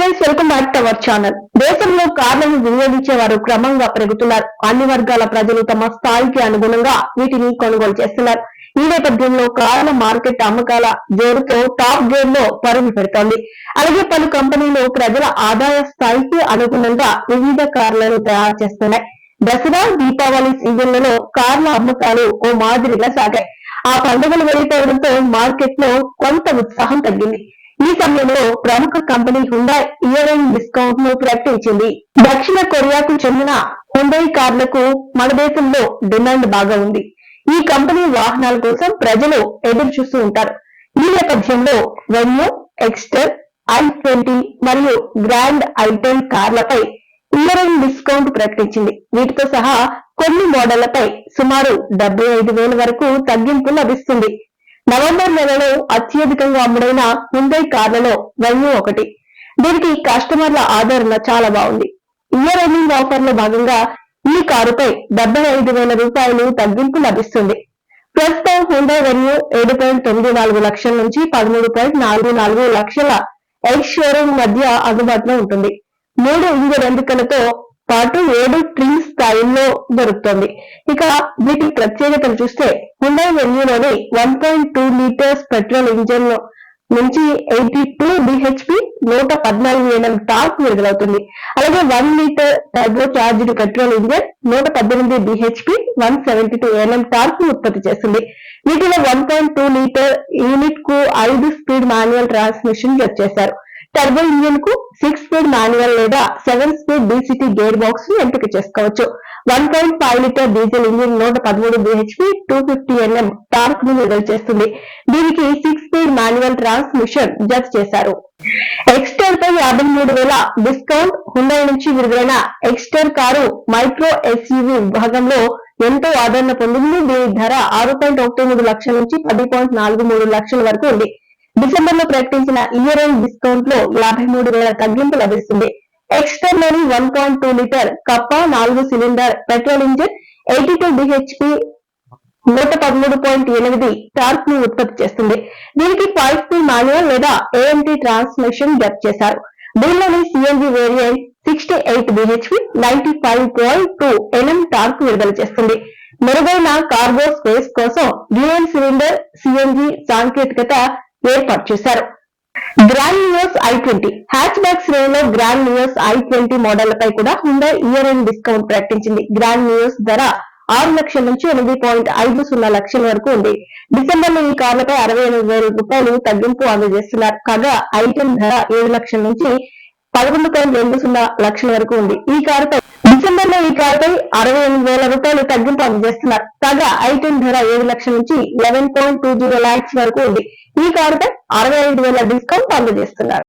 Hi welcome back to our channel దేశంలో కార్లను వినియోగించే వారు క్రమంగా పెరుగుతున్నారు. అన్ని వర్గాల ప్రజలు తమ స్థాయికి అనుగుణంగా వీటిని కొనుగోలు చేస్తున్నారు. ఈ నేపథ్యంలో కార్ల మార్కెట్ అమ్మకాల జోరుతో టాప్ గేర్లో పరుగు పెడుతోంది. అలాగే పలు కంపెనీలు ప్రజల ఆదాయ స్థాయికి అనుగుణంగా వివిధ కార్లను తయారు చేస్తున్నాయి. దసరా దీపావళి సీజన్లలో కార్ల అమ్మకాలు ఓ మాదిరిగా సాగాయి. ఆ పండుగలు వెళ్ళిపోవడంతో మార్కెట్లో కొంత ఉత్సాహం తగ్గింది. ఈ సమయంలో ప్రముఖ కంపెనీ హుండా ఇయర్ ఎండ్ డిస్కౌంట్ను ప్రకటించింది. దక్షిణ కొరియాకు చెందిన హుండై కార్లకు మన దేశంలో డిమాండ్ బాగా ఉంది. ఈ కంపెనీ వాహనాల కోసం ప్రజలు ఎదురు చూస్తూ ఉంటారు. ఈ నేపథ్యంలో వెన్యూ ఎక్స్టర్ ఐ ట్వంటీ మరియు గ్రాండ్ ఐటెన్ కార్లపై ఇయర్ ఎండ్ డిస్కౌంట్ ప్రకటించింది. వీటితో సహా కొన్ని మోడళ్ళపై సుమారు డెబ్బై ఐదు వేల వరకు తగ్గింపు లభిస్తుంది. నవంబర్ నెలలో అత్యధికంగా అమ్ముడైన హుండై కార్లలో వెన్యూ ఒకటి. దీనికి కస్టమర్ల ఆదరణ చాలా బాగుంది. ఇయర్ ఎండింగ్ ఆఫర్లో భాగంగా ఈ కారుపై డెబ్బై ఐదు వేల రూపాయలు తగ్గింపు లభిస్తుంది. ప్రస్తుతం హుండై వెన్యూ ఏడు పాయింట్ తొమ్మిది నాలుగు లక్షల నుంచి పదమూడు పాయింట్ నాలుగు నాలుగు లక్షల ఎక్స్ షోరూమ్ మధ్య అందుబాటులో ఉంటుంది. మూడు ఇంజన్ ఎంపికలతో పాటు ఏడు ట్రిమ్ స్థాయిల్లో దొరుకుతుంది. ఇక వీటి ప్రత్యేకతలు చూస్తే Hyundai వెన్యూలోని one point two litres petrol engine నుంచి ఎయిటీ టూ బిహెచ్పి నూట పద్నాలుగు ఏఎం టార్క్ విడుదలవుతుంది. అలాగే one litre turbo charged petrol engine నూట పద్దెనిమిది BHP one seventy two NM torque ఉత్పత్తి చేస్తుంది. వీటిలో వన్ పాయింట్ టూ లీటర్ యూనిట్కు ఐదు స్పీడ్ మాన్యువల్ ట్రాన్స్మిషన్ జత చేశారు టర్బో ఇంజిన్కు సిక్స్ స్పీడ్ మాన్యువల్ లేదా సెవెన్ స్పీడ్ డీసీటీ గేర్ బాక్స్ను ఎంపిక చేసుకోవచ్చు. One point five litre diesel engine నూట పదమూడు బిహెచ్పి టూ ఫిఫ్టీ ఎన్ఎం టార్క్ను విడుదల చేస్తుంది. దీనికి సిక్స్ స్పీడ్ మాన్యువల్ ట్రాన్స్మిషన్ జత చేశారు. ఎక్స్టర్ పై యాభై మూడు వేల డిస్కౌంట్ హుండై నుంచి విడుదలైన ఎక్స్టర్ కారు మైక్రో ఎస్యూవి విభాగంలో ఎంతో ఆదరణ పొందింది. దీని ధర ఆరు పాయింట్ ఒకటి మూడు లక్షల నుంచి పది పాయింట్ నాలుగు మూడు లక్షల వరకు ఉంది. డిసెంబర్లో ప్రకటించిన ఇయర్ ఎండ్ డిస్కౌంట్లో యాభై మూడు వేల తగ్గింపు లభిస్తుంది. ఎక్స్టర్లోని one point two litre Kappa నాలుగు cylinder petrol engine eighty two BHP నూట పదమూడు పాయింట్ ఎనిమిది టార్క్ని ఉత్పత్తి చేస్తుంది. దీనికి ఫైవ్ స్పీడ్ మాన్యువల్ లేదా ఏఎంటీ ట్రాన్స్మిషన్ జప్ చేశారు. దీనిలోని CNG variant sixty eight BHP ninety five point two NM torque విడుదల చేస్తుంది. మెరుగైన కార్గో స్పేస్ కోసం డ్యూయల్ సిలిండర్ సిఎన్జి సాంకేతికత ఏర్పాటు చేశారు. Grand Nios i twenty hatchback శ్రేణిలో గ్రాండ్ న్యూస్ ఐ ట్వంటీ మోడళ్ళపై కూడా హుండా ఇయర్ ఎండ్ డిస్కౌంట్ ప్రకటించింది. గ్రాండ్ న్యూస్ ధర ఆరు లక్షల నుంచి ఎనిమిది పాయింట్ ఐదు సున్నా లక్షల వరకు ఉంది. డిసెంబర్లో ఈ కార్లపై అరవై ఎనిమిది వేల రూపాయలు తగ్గింపు అందజేస్తున్నారు. కాగా ఐటెం ధర ఏడు లక్షల నుంచి పదకొండు పాయింట్ రెండు సున్నా లక్షల వరకు ఉంది. ఈ కారుపై డిసెంబర్లో ఈ కారుపై అరవై ఎనిమిది వేల రూపాయలు తగ్గింపు అందజేస్తున్నారు. కాగా ఐటెన్ ధర ఏడు లక్షల నుంచి eleven point two zero lakhs వరకు ఉంది. ఈ కారుపై అరవై ఐదు వేల డిస్కౌంట్ అందజేస్తున్నారు.